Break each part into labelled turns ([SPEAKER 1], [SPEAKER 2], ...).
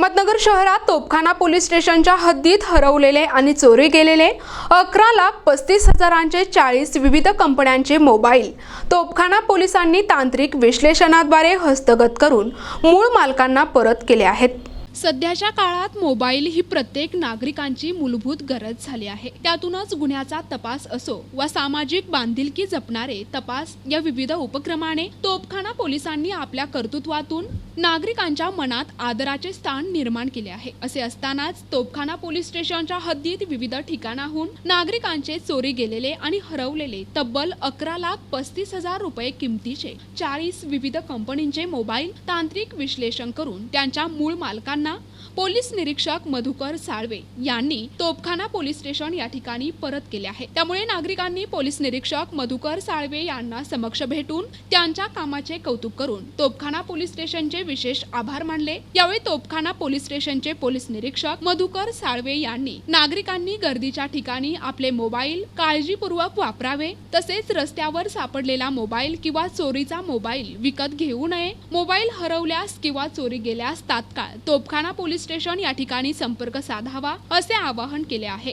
[SPEAKER 1] अहमदनगर शहरात तोपखाना पोलीस स्टेशनच्या हद्दीत हरवलेले आणि चोरी गेलेले अकरा लाख पस्तीस हजारांचे चाळीस विविध कंपन्यांचे मोबाईल. तोपखाना पोलिसांनी तांत्रिक विश्लेषणाद्वारे हस्तगत करून मूळ मालकांना परत केले आहेत.
[SPEAKER 2] सध्याच्या काळात मोबाईल ही प्रत्येक नागरिकांची मूलभूत गरज झाली आहे. त्यातूनच गुन्ह्याचा तपास असो वा सामाजिक बांधिलकी जपणारे तपास या विविध उपक्रमाने तोपखाना पोलिसांनी आपल्या कर्तृत्वातून नागरिकांच्या मनात आदराचे स्थान निर्माण केले आहे. असे असतानाच तोपखाना पोलीस स्टेशनच्या हद्दीत विविध ठिकाणाहून नागरिकांचे चोरी गेलेले आणि हरवलेले तब्बल अकरा लाख पस्तीस हजार रुपये किमतीचे चाळीस विविध कंपनींचे मोबाईल तांत्रिक विश्लेषण करून त्यांच्या मूळ मालकांना அண்ணா पोलीस निरीक्षक मधुकर साळवे यांनी तोपखाना पोलीस स्टेशन या ठिकाणी परत केले आहे. त्यामुळे नागरिकांनी पोलीस निरीक्षक मधुकर साळवे यांना समक्ष भेटून त्यांच्या कामाचे कौतुक करून तोपखाना पोलीस स्टेशनचे विशेष आभार मानले. यावेळी तोपखाना पोलीस स्टेशनचे पोलीस निरीक्षक मधुकर साळवे यांनी नागरिकांनी गर्दीच्या ठिकाणी आपले मोबाईल काळजीपूर्वक वापरावे. तसेच रस्त्यावर सापडलेला मोबाईल किंवा चोरीचा मोबाईल विकत घेऊ नये. मोबाईल हरवल्यास किंवा चोरी गेल्यास तात्काळ तोपखाना पोलीस स्टेशन या ठिकाणी संपर्क साधावा असे आवाहन केले आहे.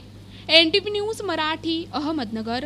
[SPEAKER 2] N T news Marathi Ahmednagar.